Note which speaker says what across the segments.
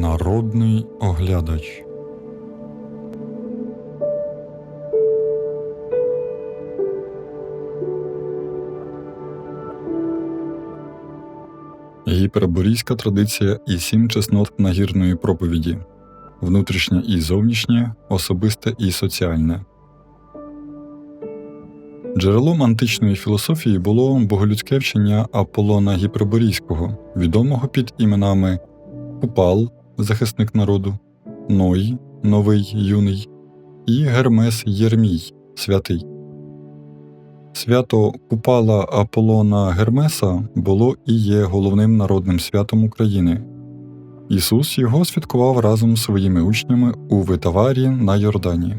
Speaker 1: Народний оглядач. Гіперборійська традиція і сім чеснот нагірної проповіді внутрішнє і зовнішнє, особисте і соціальне. Джерелом античної філософії було боголюдське вчення Аполлона Гіперборійського, відомого під іменами Купал, захисник народу, Ной, новий юний, і Гермес Єрмій, святий. Свято Купала Аполлона Гермеса було і є головним народним святом України. Ісус його святкував разом з своїми учнями у Витаварі на Йордані.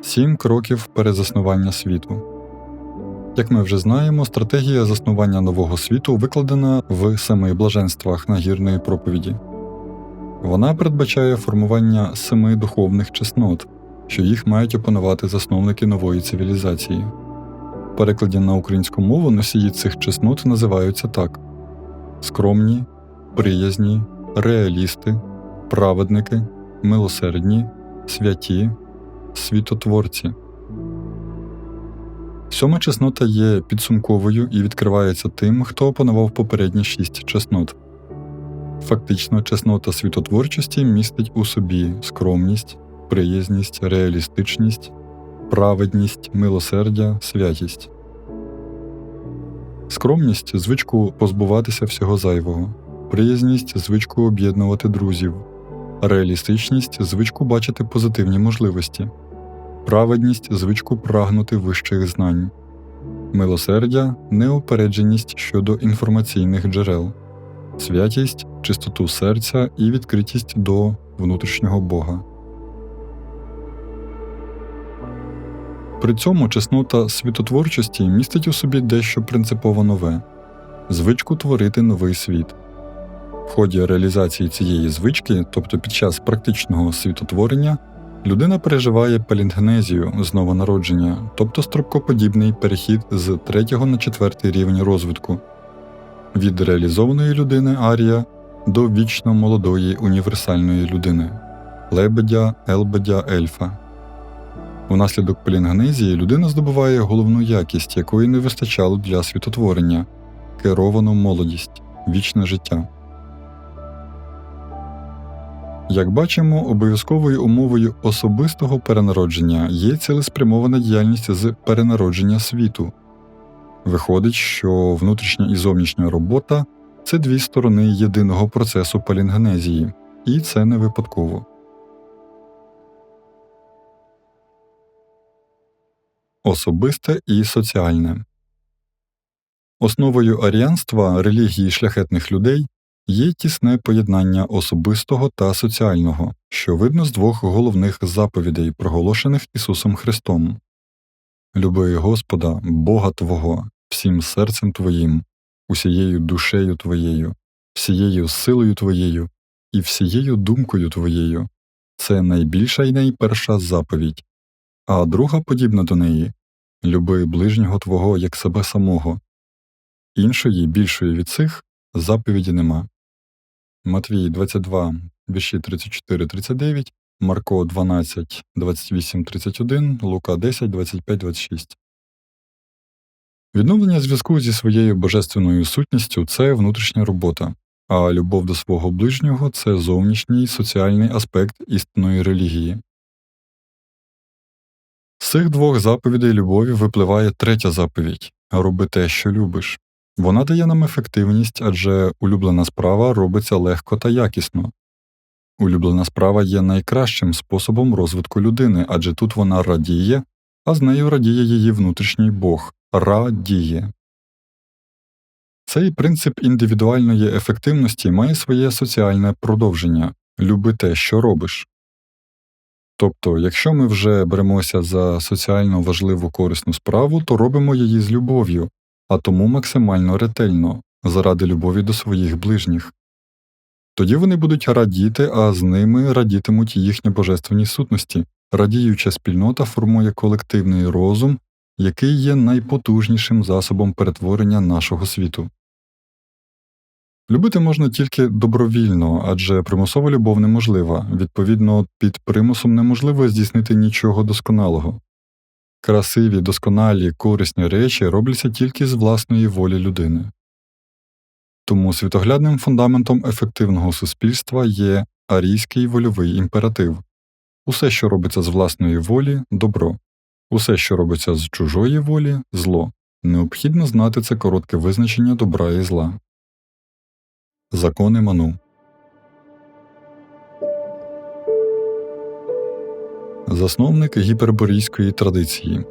Speaker 1: Сім кроків перезаснування світу. Як ми вже знаємо, стратегія заснування нового світу викладена в семи блаженствах нагірної проповіді. Вона передбачає формування семи духовних чеснот, що їх мають опанувати засновники нової цивілізації. В перекладі на українську мову носії цих чеснот називаються так: скромні, приязні, реалісти, праведники, милосердні, святі, світотворці. Сьома чеснота є підсумковою і відкривається тим, хто опанував попередні шість чеснот. Фактично, чеснота світотворчості містить у собі скромність, приязність, реалістичність, праведність, милосердя, святість. Скромність звичку позбуватися всього зайвого, приязність звичку об'єднувати друзів, реалістичність звичку бачити позитивні можливості, праведність звичку прагнути вищих знань, милосердя неупередженість щодо інформаційних джерел, святість, чистоту серця і відкритість до внутрішнього Бога. При цьому чеснота світотворчості містить у собі дещо принципово нове звичку творити новий світ. В ході реалізації цієї звички, тобто під час практичного світотворення, людина переживає палінгенезію знову народження, тобто строкоподібний перехід з третього на четвертий рівень розвитку від реалізованої людини Арія до вічно молодої універсальної людини лебедя, елбедя, ельфа. Унаслідок палінгенезії людина здобуває головну якість, якої не вистачало для світотворення керовану молодість, вічне життя. Як бачимо, обов'язковою умовою особистого перенародження є цілеспрямована діяльність з перенародження світу. Виходить, що внутрішня і зовнішня робота це дві сторони єдиного процесу палінгенезії, і це не випадково. Особисте і соціальне основою аріанства релігії шляхетних людей є тісне поєднання особистого та соціального, що видно з двох головних заповідей, проголошених Ісусом Христом Люби Господа, Бога Твого, всім серцем Твоїм, усією душею Твоєю, всією силою Твоєю і всією думкою Твоєю. Це найбільша і найперша заповідь, а друга подібна до неї люби ближнього Твого як себе самого. Іншої, більшої від цих заповіді нема. Матвій 22, вірші 34 39, Марко 12, 28 31, Лука 10, 25 26. Відновлення зв'язку зі своєю божественною сутністю це внутрішня робота, а любов до свого ближнього це зовнішній соціальний аспект істинної релігії. З цих двох заповідей любові випливає третя заповідь роби те, що любиш. Вона дає нам ефективність, адже улюблена справа робиться легко та якісно. Улюблена справа є найкращим способом розвитку людини, адже тут вона радіє, а з нею радіє її внутрішній Бог радіє. Цей принцип індивідуальної ефективності має своє соціальне продовження люби те, що робиш. Тобто, якщо ми вже беремося за соціально важливу корисну справу, то робимо її з любов'ю, а тому максимально ретельно, заради любові до своїх ближніх. Тоді вони будуть радіти, а з ними радітимуть їхні божественні сутності, радіюча спільнота формує колективний розум, який є найпотужнішим засобом перетворення нашого світу. Любити можна тільки добровільно, адже примусова любов неможлива, відповідно, під примусом неможливо здійснити нічого досконалого. Красиві, досконалі, корисні речі робляться тільки з власної волі людини. Тому світоглядним фундаментом ефективного суспільства є арійський вольовий імператив усе, що робиться з власної волі добро, усе, що робиться з чужої волі зло. Необхідно знати це коротке визначення добра і зла. Закони Ману Засновник гіперборійської традиції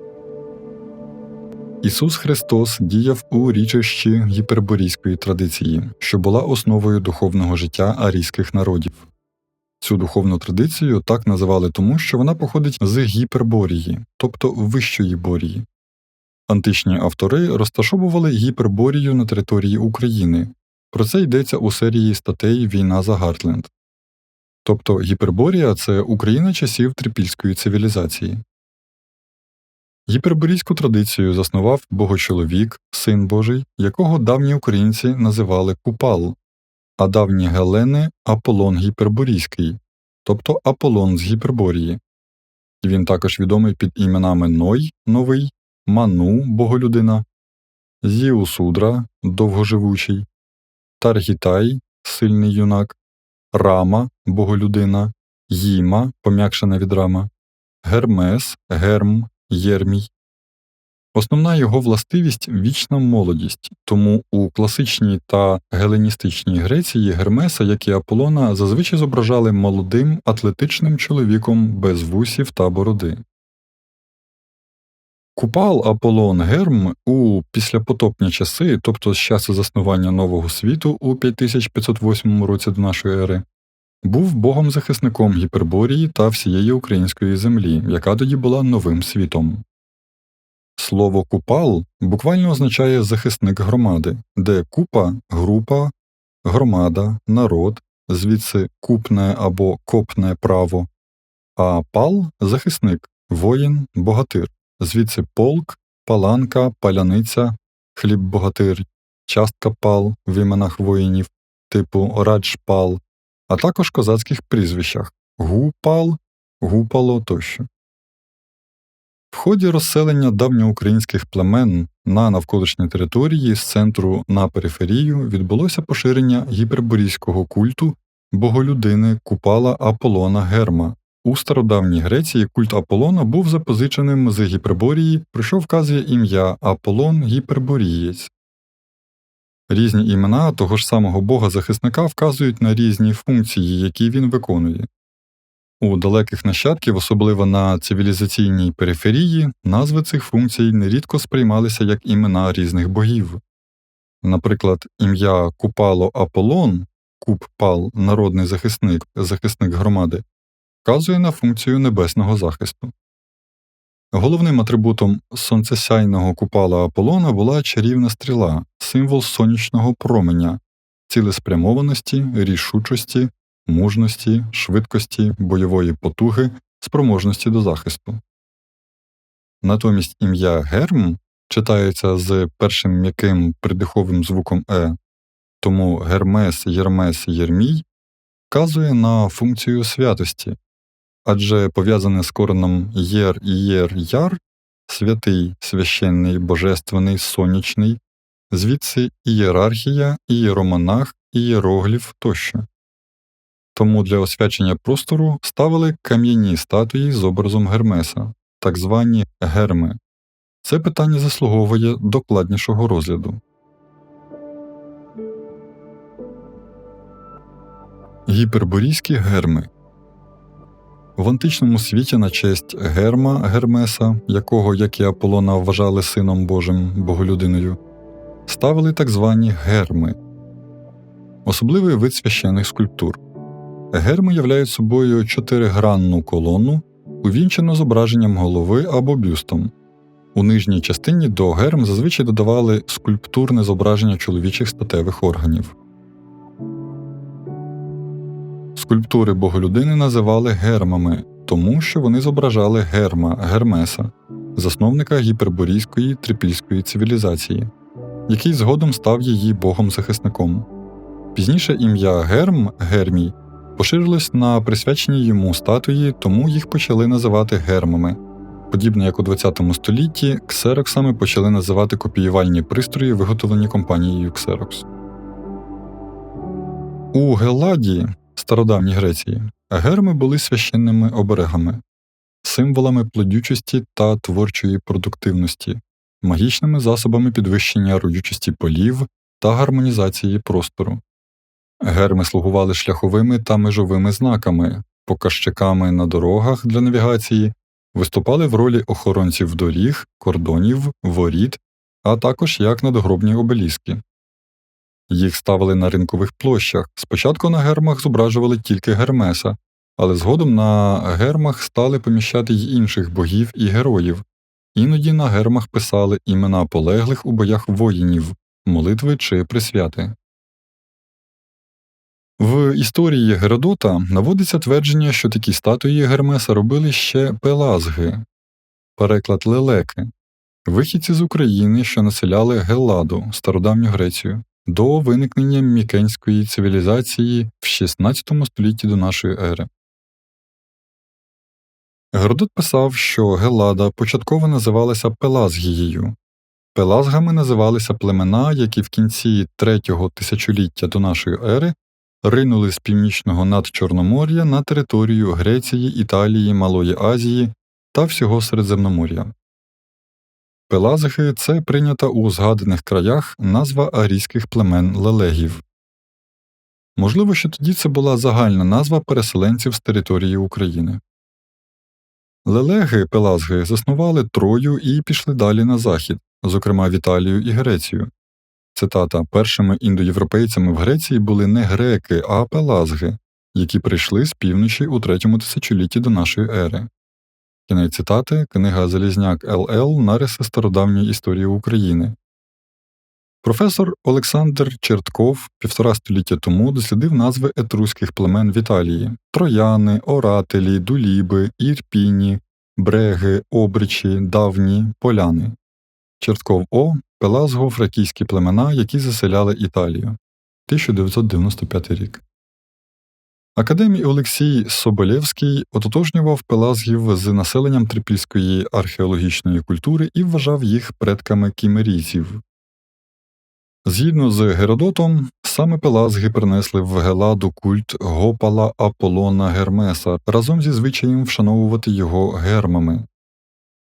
Speaker 1: Ісус Христос діяв у річищі гіперборійської традиції, що була основою духовного життя арійських народів. Цю духовну традицію так називали тому, що вона походить з гіперборії, тобто вищої борії. Античні автори розташовували гіперборію на території України. Про це йдеться у серії статей Війна за Гартленд. Тобто гіперборія це Україна часів трипільської цивілізації. Гіперборійську традицію заснував богочоловік, син Божий, якого давні українці називали Купал, а давні гелени Аполлон Гіперборійський, тобто Аполлон з Гіперборії. Він також відомий під іменами Ной Новий, Ману Боголюдина, Зіусудра Довгоживучий, Таргітай Сильний юнак, Рама Боголюдина, Їма пом'якшена від рама, Гермес, Герм, Єрмій. Основна його властивість вічна молодість, тому у класичній та геленістичній Греції Гермеса, як і Аполлона, зазвичай зображали молодим атлетичним чоловіком без вусів та бороди. Купал Аполлон Герм у післяпотопні часи, тобто з часу заснування нового світу у 5508 році до нашої ери, був богом захисником Гіперборії та всієї української землі, яка тоді була новим світом. Слово купал буквально означає захисник громади, де купа група, громада, народ, звідси купне або копне право, а пал захисник, воїн, богатир, звідси полк, паланка, паляниця, хліб богатир, частка пал в іменах воїнів, типу раджпал, а також козацьких прізвищах гупал, гупало тощо. В ході розселення давньоукраїнських племен на навколишні території з центру на периферію відбулося поширення гіперборійського культу боголюдини Купала Аполлона Герма. У стародавній Греції культ Аполлона був запозиченим з Гіперборії, про що вказує ім'я Аполлон Гіперборієць. Різні імена того ж самого бога захисника вказують на різні функції, які він виконує. У далеких нащадків, особливо на цивілізаційній периферії, назви цих функцій нерідко сприймалися як імена різних богів. Наприклад, ім'я Купало Аполлон, Куппал, народний захисник, захисник громади, вказує на функцію небесного захисту. Головним атрибутом сонцесяйного купала Аполлона була чарівна стріла, символ сонячного променя, цілеспрямованості, рішучості, мужності, швидкості, бойової потуги, спроможності до захисту. Натомість ім'я Герм читається з першим м'яким придиховим звуком Е, тому Гермес, Єрмес, Єрмій вказує на функцію святості, адже пов'язане з кореном єр і єр яр святий, священний, божественний, сонячний, звідси ієрархія, ієромонах, ієрогліф тощо. Тому для освячення простору ставили кам'яні статуї з образом Гермеса, так звані герми. Це питання заслуговує докладнішого розгляду. Гіперборійські герми в античному світі на честь Герма Гермеса, якого, як і Аполлона, вважали сином Божим боголюдиною, ставили так звані герми, особливий вид священних скульптур. Герми являють собою чотиригранну колону, увінчену зображенням голови або бюстом. У нижній частині до герм зазвичай додавали скульптурне зображення чоловічих статевих органів. Скульптури боголюдини називали гермами, тому що вони зображали герма Гермеса. засновника гіперборійської трипільської цивілізації, який згодом став її богом-захисником. Пізніше ім'я Герм Гермій поширилось на присвячені йому статуї, тому їх почали називати гермами. Подібно як у ХХ столітті, ксероксами почали називати копіювальні пристрої, виготовлені компанією Xerox. У Гелладі, стародавній Греції, герми були священними оберегами, символами плодючості та творчої продуктивності, магічними засобами підвищення родючості полів та гармонізації простору. Герми слугували шляховими та межовими знаками, показчиками на дорогах для навігації, виступали в ролі охоронців доріг, кордонів, воріт, а також як надгробні обеліски. Їх ставили на ринкових площах. Спочатку на гермах зображували тільки Гермеса, але згодом на гермах стали поміщати й інших богів і героїв, іноді на гермах писали імена полеглих у боях воїнів, молитви чи присвяти. В історії Геродота наводиться твердження, що такі статуї Гермеса робили ще пелазги, переклад лелеки, вихідці з України, що населяли Гелладу, стародавню Грецію, до виникнення мікенської цивілізації в XVI столітті до нашої ери. Геродот писав, що Геллада початково називалася Пелазгією. Пелазгами називалися племена, які в кінці третього тисячоліття до нашої ери ринули з північного надчорномор'я на територію Греції, Італії, Малої Азії та всього Середземномор'я. Пелазги це прийнята у згаданих краях назва арійських племен лелегів. Можливо, що тоді це була загальна назва переселенців з території України. Лелеги Пелазги заснували Трою і пішли далі на захід, зокрема в Італію і Грецію. Цитата першими індоєвропейцями в Греції були не греки, а пелазги, які прийшли з півночі у третьому тисячолітті до нашої ери. Кінець цитати книга Залізняк ЛЛ Нариси стародавньої історії України. Професор Олександр Чертков півтора століття тому дослідив назви етруських племен в Італії трояни, орателі, дуліби, ірпіні, бреги, обричі, давні, поляни. Чертков О. Пелазго-фракійські племена, які заселяли Італію. 1995 рік. Академій Олексій Соболєвський ототожнював пелазгів з населенням трипільської археологічної культури і вважав їх предками кімерійців. Згідно з Геродотом, саме пелазги принесли в Геладу культ Гопала Аполлона Гермеса разом зі звичаєм вшановувати його гермами.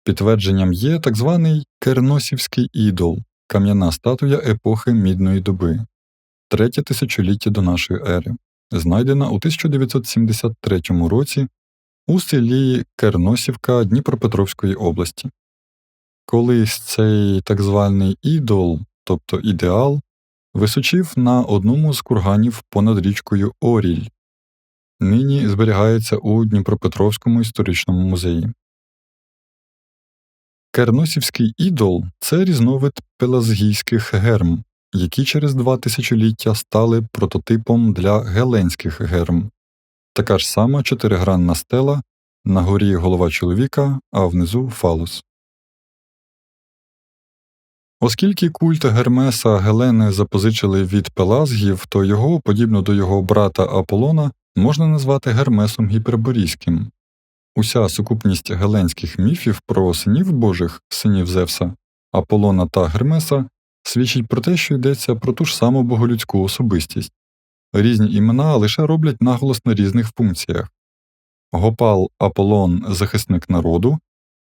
Speaker 1: Підтвердженням є так званий Керносівський ідол, кам'яна статуя епохи Мідної доби, третє тисячоліття до нашої ери, знайдена у 1973 році у селі Керносівка Дніпропетровської області. Колись цей так званий ідол, тобто ідеал, височив на одному з курганів понад річкою Оріль, нині зберігається у Дніпропетровському історичному музеї. Керносівський ідол це різновид пелазгійських герм, які через два тисячоліття стали прототипом для геленських герм, така ж сама чотиригранна стела, на горі голова чоловіка, а внизу фалос. Оскільки культ Гермеса Гелени запозичили від пелазгів, то його, подібно до його брата Аполлона, можна назвати Гермесом гіперборійським. Уся сукупність геленських міфів про синів божих, синів Зевса, Аполлона та Гермеса свідчить про те, що йдеться про ту ж саму боголюдську особистість. Різні імена лише роблять наголос на різних функціях. Гопал Аполлон захисник народу,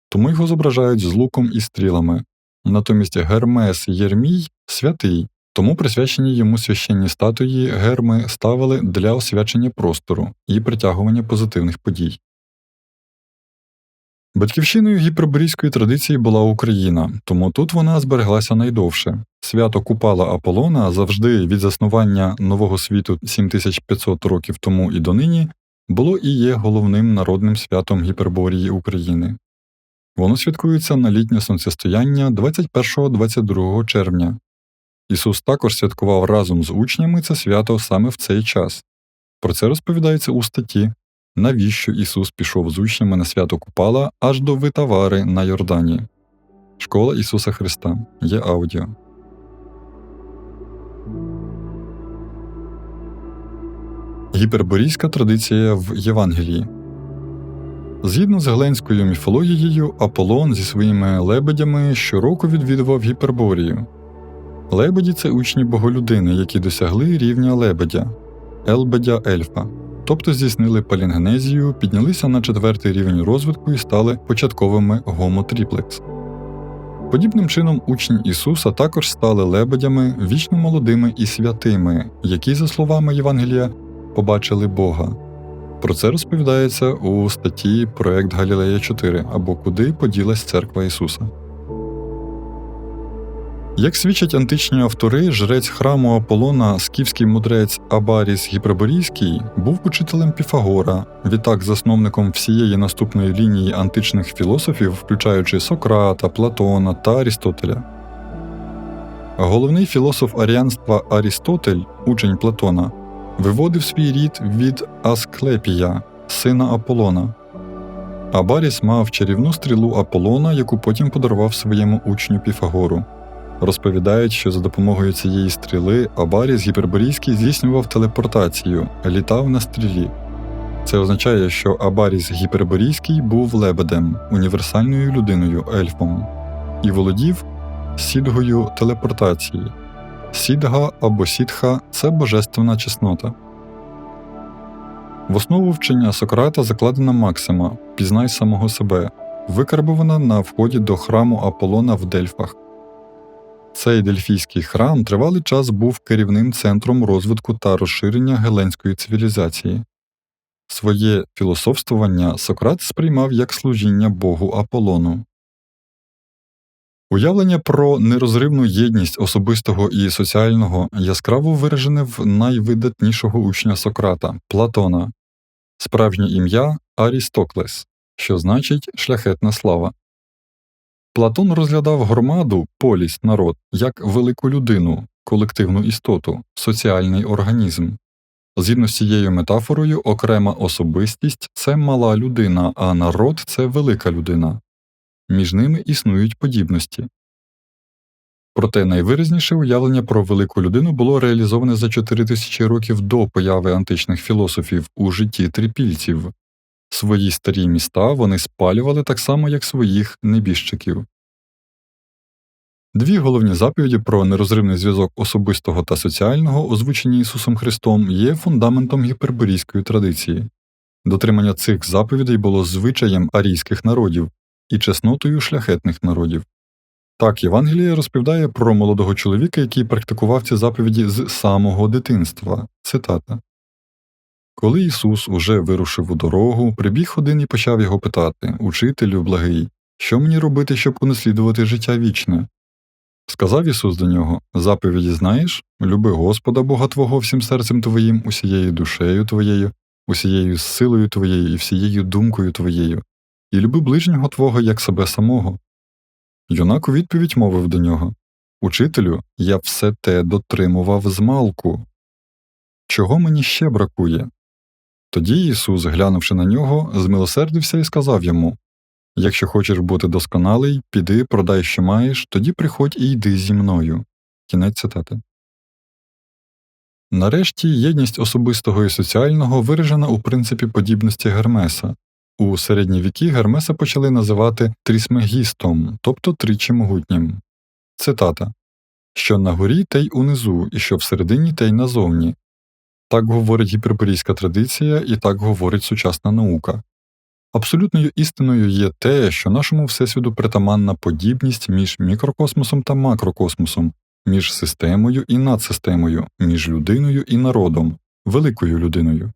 Speaker 1: тому його зображають з луком і стрілами, натомість Гермес Єрмій святий, тому присвячені йому священні статуї герми ставили для освячення простору і притягування позитивних подій. Батьківщиною гіперборійської традиції була Україна, тому тут вона збереглася найдовше. Свято Купала Аполлона завжди від заснування нового світу 7500 років тому і донині було і є головним народним святом Гіперборії України. Воно святкується на літнє сонцестояння 21-22 червня. Ісус також святкував разом з учнями це свято саме в цей час. Про це розповідається у статті навіщо Ісус пішов з учнями на свято Купала аж до Витавари на Йордані. Школа Ісуса Христа є аудіо. Гіперборійська традиція в Євангелії. Згідно з геленською міфологією, Аполлон зі своїми лебедями щороку відвідував Гіперборію. Лебеді це учні боголюдини, які досягли рівня лебедя елбедя ельфа, тобто здійснили палінгенезію, піднялися на четвертий рівень розвитку і стали початковими гомотріплекс. Подібним чином учні Ісуса також стали лебедями вічно молодими і святими, які, за словами Євангелія, побачили Бога. Про це розповідається у статті Проект Галілея 4 або Куди поділась церква Ісуса. Як свідчать античні автори, жрець храму Аполлона, скіфський мудрець Абаріс Гіперборійський, був учителем Піфагора, відтак засновником всієї наступної лінії античних філософів, включаючи Сократа, Платона та Арістотеля. Головний філософ аріанства Арістотель, учень Платона, виводив свій рід від Асклепія, сина Аполлона. Абаріс мав чарівну стрілу Аполлона, яку потім подарував своєму учню Піфагору. Розповідають, що за допомогою цієї стріли Абаріс Гіперборійський здійснював телепортацію, літав на стрілі. Це означає, що Абаріс Гіперборійський був лебедем, універсальною людиною ельфом, і володів сідгою телепортації. Сідга або сітха це божественна чеснота. В основу вчення Сократа закладена Максима Пізнай самого себе, викарбована на вході до храму Аполлона в Дельфах. Цей дельфійський храм тривалий час був керівним центром розвитку та розширення геленської цивілізації. Своє філософствування Сократ сприймав як служіння Богу Аполлону. Уявлення про нерозривну єдність особистого і соціального яскраво виражене в найвидатнішого учня Сократа Платона, справжнє ім'я Арістоклес, що значить шляхетна слава. Платон розглядав громаду, поліс, народ як велику людину, колективну істоту, соціальний організм. Згідно з цією метафорою, окрема особистість це мала людина, а народ це велика людина. Між ними існують подібності. Проте найвиразніше уявлення про велику людину було реалізоване за 4000 років до появи античних філософів у житті трипільців. Свої старі міста вони спалювали так само, як своїх небіжчиків. Дві головні заповіді про нерозривний зв'язок особистого та соціального, озвучені Ісусом Христом, є фундаментом гіперборійської традиції. Дотримання цих заповідей було звичаєм арійських народів і чеснотою шляхетних народів. Так Євангеліє розповідає про молодого чоловіка, який практикував ці заповіді з самого дитинства. Цитата Коли Ісус уже вирушив у дорогу, прибіг один і почав його питати Учителю благий, що мені робити, щоб унаслідувати життя вічне? Сказав Ісус до нього заповіді знаєш люби Господа Бога Твого всім серцем твоїм, усією душею твоєю, усією силою твоєю і всією думкою твоєю, і люби ближнього Твого як себе самого. Юнак у відповідь мовив до нього Учителю, я все те дотримував з малку. Чого мені ще бракує? Тоді Ісус, глянувши на нього, змилосердився і сказав йому Якщо хочеш бути досконалий, піди, продай, що маєш, тоді приходь і йди зі мною. Кінець цитати. Нарешті єдність особистого і соціального виражена у принципі подібності Гермеса. У середні віки Гермеса почали називати трісмегістом, тобто тричі могутнім. Цитата Що на горі, те й унизу, і що всередині, те й назовні. Так говорить гіперборійська традиція, і так говорить сучасна наука. Абсолютною істиною є те, що нашому Всесвіту притаманна подібність між мікрокосмосом та макрокосмосом, між системою і надсистемою, між людиною і народом, великою людиною.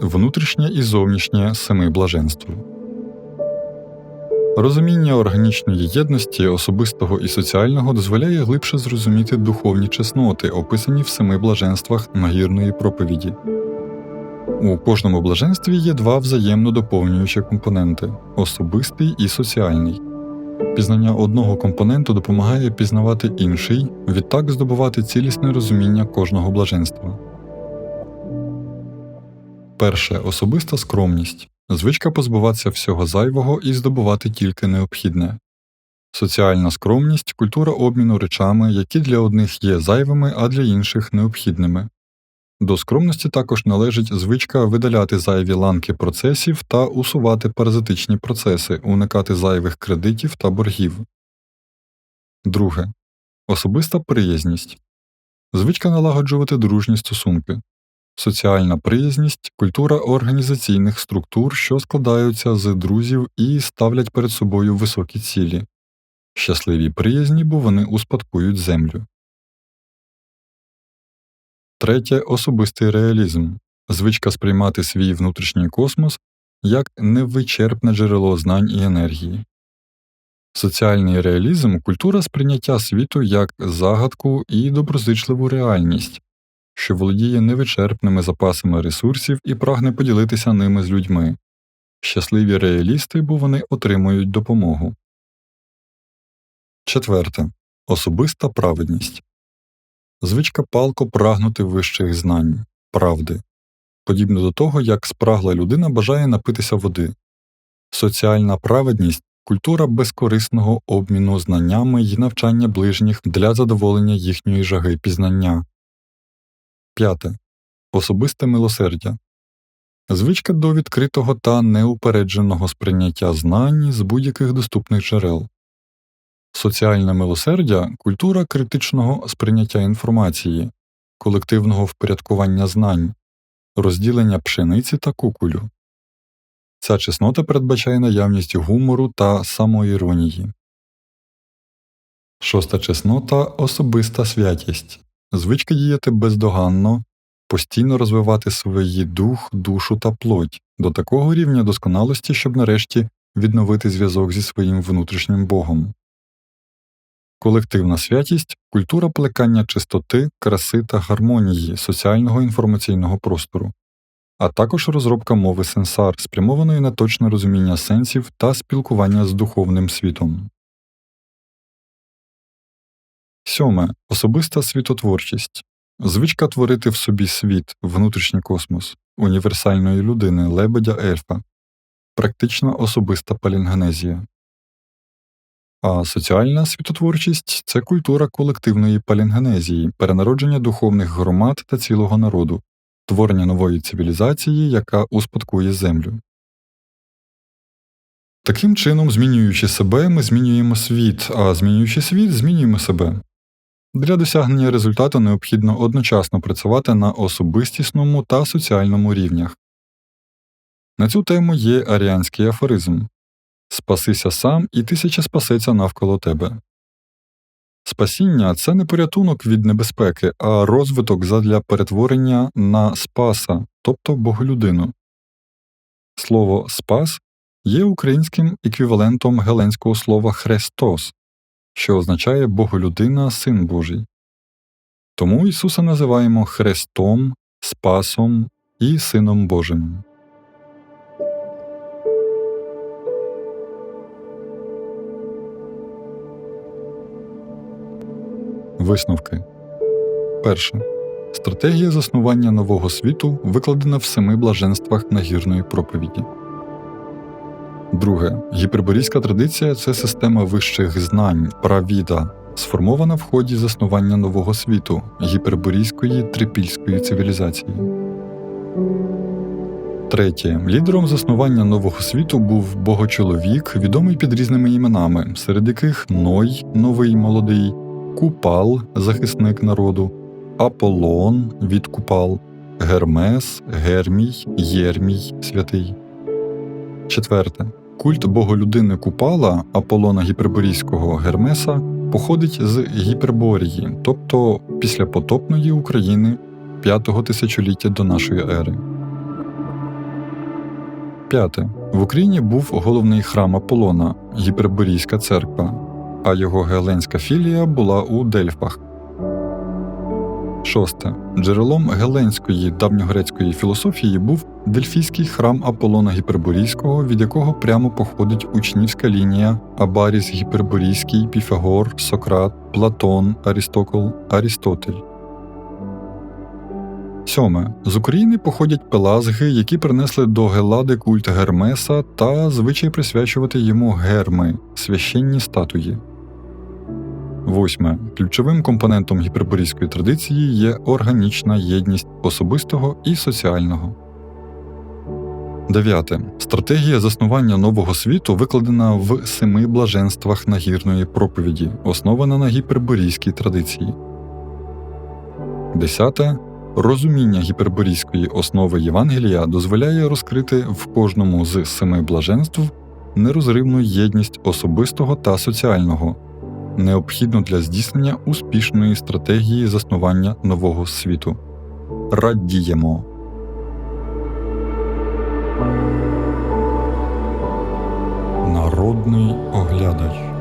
Speaker 1: Внутрішнє і зовнішнє семи блаженств. Розуміння органічної єдності особистого і соціального дозволяє глибше зрозуміти духовні чесноти, описані в семи блаженствах нагірної проповіді. У кожному блаженстві є два взаємно доповнюючі компоненти особистий і соціальний. Пізнання одного компоненту допомагає пізнавати інший, відтак здобувати цілісне розуміння кожного блаженства. Перше особиста скромність звичка позбуватися всього зайвого і здобувати тільки необхідне. Соціальна скромність культура обміну речами, які для одних є зайвими, а для інших необхідними. До скромності також належить звичка видаляти зайві ланки процесів та усувати паразитичні процеси, уникати зайвих кредитів та боргів. Друге. Особиста приязність звичка налагоджувати дружні стосунки. Соціальна приязність культура організаційних структур, що складаються з друзів і ставлять перед собою високі цілі. Щасливі приязні, бо вони успадкують землю. Третє особистий реалізм звичка сприймати свій внутрішній космос як невичерпне джерело знань і енергії. Соціальний реалізм культура сприйняття світу як загадку і доброзичливу реальність, що володіє невичерпними запасами ресурсів і прагне поділитися ними з людьми. Щасливі реалісти, бо вони отримують допомогу. Четверте. Особиста праведність звичка палко прагнути вищих знань, правди, подібно до того, як спрагла людина бажає напитися води. Соціальна праведність культура безкорисного обміну знаннями і навчання ближніх для задоволення їхньої жаги пізнання. П'яте. Особисте милосердя звичка до відкритого та неупередженого сприйняття знань з будь-яких доступних джерел. Соціальне милосердя культура критичного сприйняття інформації, колективного впорядкування знань, розділення пшениці та кукулю. Ця чеснота передбачає наявність гумору та самоіронії. Шоста чеснота особиста святість звичка діяти бездоганно, постійно розвивати свої дух, душу та плоть до такого рівня досконалості, щоб нарешті відновити зв'язок зі своїм внутрішнім Богом. Колективна святість культура плекання чистоти, краси та гармонії соціального інформаційного простору, а також розробка мови сенсар, спрямованої на точне розуміння сенсів та спілкування з духовним світом. Сьоме. Особиста світотворчість звичка творити в собі світ, внутрішній космос, універсальної людини, лебедя ельфа, практична особиста палінгенезія. А соціальна світотворчість це культура колективної палінгенезії, перенародження духовних громад та цілого народу, творення нової цивілізації, яка успадкує землю. Таким чином, змінюючи себе, ми змінюємо світ, а змінюючи світ, змінюємо себе. Для досягнення результату необхідно одночасно працювати на особистісному та соціальному рівнях. На цю тему є аріанський афоризм Спасися сам, і тисяча спасеться навколо тебе. Спасіння це не порятунок від небезпеки, а розвиток задля перетворення на спаса, тобто боголюдину. Слово спас є українським еквівалентом геленського слова Христос, що означає Боголюдина, Син Божий. Тому Ісуса називаємо Христом, Спасом і Сином Божим. Висновки Перше. Стратегія заснування нового світу викладена в семи блаженствах нагірної проповіді. Друге. Гіперборійська традиція це система вищих знань, правіда, сформована в ході заснування нового світу, гіперборійської трипільської цивілізації. Третє. Лідером заснування нового світу був богочоловік, відомий під різними іменами, серед яких Ной, новий молодий. Купал, захисник народу, Аполлон від Купал, Гермес, Гермій, Єрмій святий. Четверте. Культ боголюдини Купала Аполлона Гіперборійського Гермеса походить з Гіперборії, тобто післяпотопної України п'ятого тисячоліття до нашої ери. П'яте. В Україні був головний храм Аполлона Гіперборійська церква а його геленська філія була у Дельфах. Шосте. Джерелом геленської давньогрецької філософії був Дельфійський храм Аполлона Гіперборійського, від якого прямо походить учнівська лінія Абаріс Гіперборійський, Піфагор, Сократ, Платон, Арістокл, Арістотель. Сьоме. З України походять пелазги, які принесли до Гелади культ Гермеса та звичай присвячувати йому герми священні статуї. Восьме. Ключовим компонентом гіперборійської традиції є органічна єдність особистого і соціального. Дев'яте. Стратегія заснування нового світу викладена в семи блаженствах нагірної проповіді, основана на гіперборійській традиції. Десяте. Розуміння гіперборійської основи Євангелія дозволяє розкрити в кожному з семи блаженств нерозривну єдність особистого та соціального, необхідну для здійснення успішної стратегії заснування нового світу. Радіємо. Народний оглядач